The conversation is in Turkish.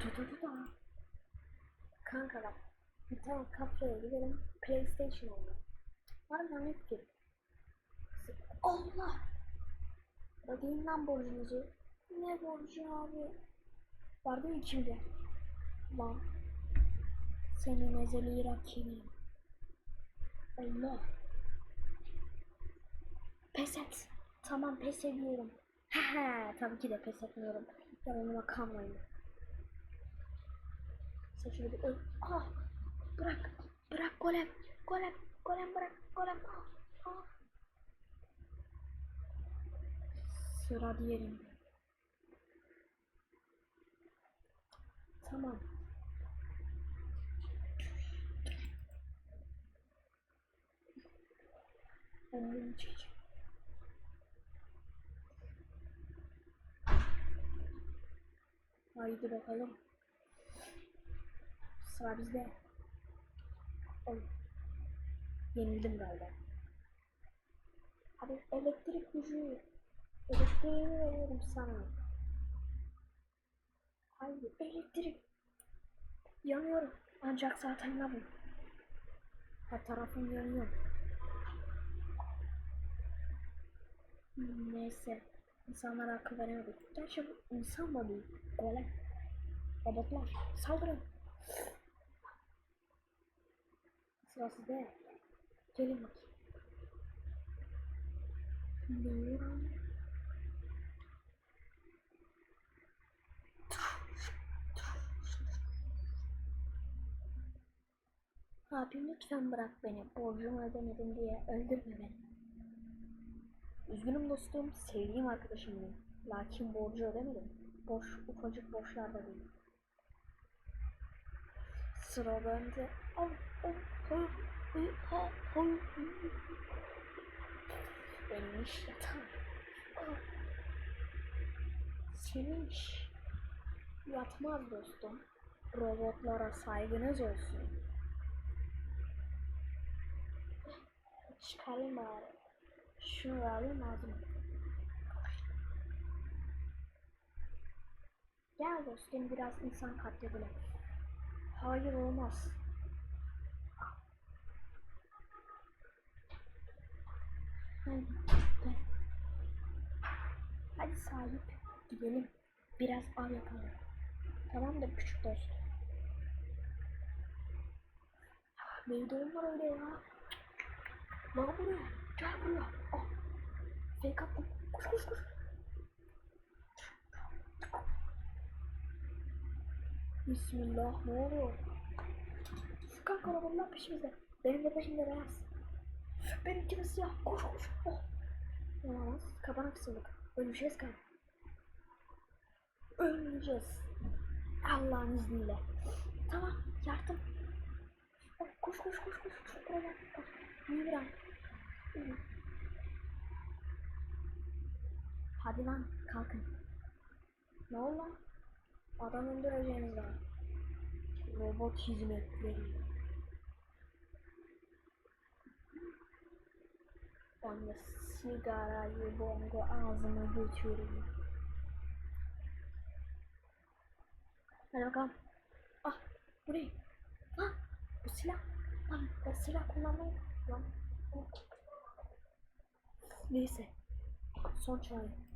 Tututu da. Kanka bak. Bir tane kafeye gidelim. PlayStation oynayalım. Var mı fikir? Allah! Ödeyin lan borcunuzu. Ne borcu abi? Vardı mı içimde? Lan. Senin ezeli rakibin. Allah. Pes et. Tamam pes ediyorum. Hehe tabii ki de pes etmiyorum. Yanıma kalmayın. Sen şöyle bir. Ah! Bırak. Bırak golem. Golem. Golem bırak. Golem. Ah! Ah! Sıra diyelim. Tamam. Ömrüm çekeceğim. Haydi bakalım. Sıra bizde. Oy. Yenildim galiba. Hadi elektrik gücü. Elektriği veriyorum sana. Haydi elektrik. Yanıyorum. Ancak zaten ne bu? Her tarafım yanıyor. Neyse. İnsanlara akıl veremedik. Gerçi bu insan da değil. Golem. Robotlar. Saldırın. Sıra sizde. Gelin bakayım. Bilmiyorum. Abim lütfen bırak beni. Borcumu ödemedim diye öldürme beni. Üzgünüm dostum, sevdiğim arkadaşım benim. Lakin borcu ödemedim. Boş, ufacık borçlarda değil. Sıra bende. Al, al, al, al, al, al. Benim iş. Senin iş yatmaz dostum. Robotlara saygınız olsun. Çıkarayım bari. Şunu alayım ağzıma. Gel dostum biraz insan katledelim. Hayır olmaz. Hadi. Hadi sahip gidelim. Biraz av yapalım. Tamamdır küçük dost. Neydi onlar öyle ya? Lan buraya. Gel buraya. Ah. Fake attım. Koş koş koş. Bismillah ne oluyor? Sıkan karabalılar peşimizde. Benim de peşimde beyaz. Benimki de siyah. Koş koş. Oh. Olamaz. Kabana kısıldık. Öleceğiz galiba. Öleceğiz. Allah'ın izniyle. Tamam. Yardım. Oh, koş koş koş koş. Çok kolay. Koş. Mihran. Hadi lan kalkın. Ne oldu lan? Adam öldüreceğiniz var. Robot hizmetleri. De sigarayı bongo ağzıma götürüyorum. Hadi bakalım. Ah bu ne? Ah bu silah. Lan ben silah kullanmayı lan. Neyse. Son çare.